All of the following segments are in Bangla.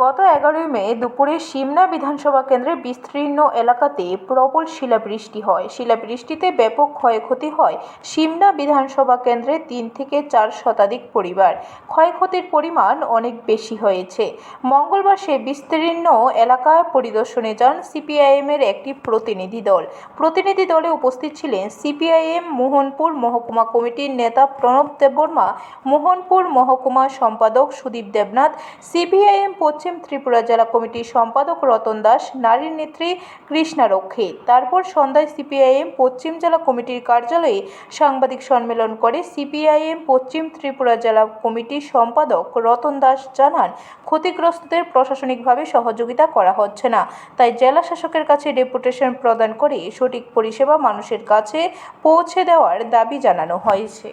গত এগারোই মে দুপুরে সিমনা বিধানসভা কেন্দ্রের বিস্তীর্ণ এলাকাতে প্রবল শিলাবৃষ্টি হয়। শিলাবৃষ্টিতে ব্যাপক ক্ষয়ক্ষতি হয় সিমনা বিধানসভা কেন্দ্রে তিন থেকে চার শতাধিক পরিবার। ক্ষয়ক্ষতির পরিমাণ অনেক বেশি হয়েছে। মঙ্গলবার সে বিস্তীর্ণ এলাকা পরিদর্শনে যান সিপিআইএমের একটি প্রতিনিধি দল। প্রতিনিধি দলে উপস্থিত ছিলেন সিপিআইএম মোহনপুর মহকুমা কমিটির নেতা প্রণব দেববর্মা, মোহনপুর মহকুমা সম্পাদক সুদীপ দেবনাথ, সিপিআইএম পশ্চিম ত্রিপুরা জেলা কমিটির সম্পাদক রতন দাস, নারীর নেত্রী কৃষ্ণা রক্ষে। তারপর সন্ধ্যায় সিপিআইএম পশ্চিম জেলা কমিটির কার্যালয়ে সাংবাদিক সম্মেলন করে সিপিআইএম পশ্চিম ত্রিপুরা জেলা কমিটির সম্পাদক রতন দাস জানান, ক্ষতিগ্রস্তদের প্রশাসনিকভাবে সহযোগিতা করা হচ্ছে না। তাই জেলা শাসকের কাছে ডেপুটেশন প্রদান করে সঠিক পরিষেবা মানুষের কাছে পৌঁছে দেওয়ার দাবি জানানো হয়েছে।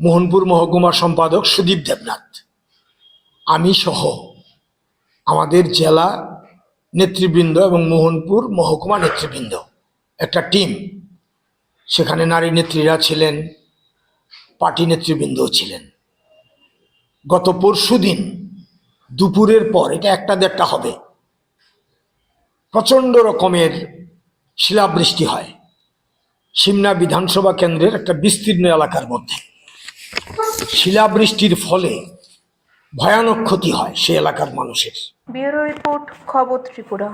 মোহনপুর মহকুমা সম্পাদক সুদীপ দেবনাথ। আমি সহ আমাদের জেলা নেতৃবৃন্দ এবং মোহনপুর মহকুমা নেতৃবৃন্দ, একটা টিম সেখানে নারী নেত্রীরা ছিলেন, পার্টি নেতৃবৃন্দও ছিলেন। গত পরশু দিন দুপুরের পর, এটা একটা দেড়টা হবে, প্রচণ্ড রকমের শিলাবৃষ্টি হয়। সিমনা বিধানসভা কেন্দ্রের একটা বিস্তীর্ণ এলাকার মধ্যে। শিলাবৃষ্টির ফলে ভয়ানক ক্ষতি হয় সে এলাকার মানুষের। ব্যুরো রিপোর্ট খবর ত্রিপুরা।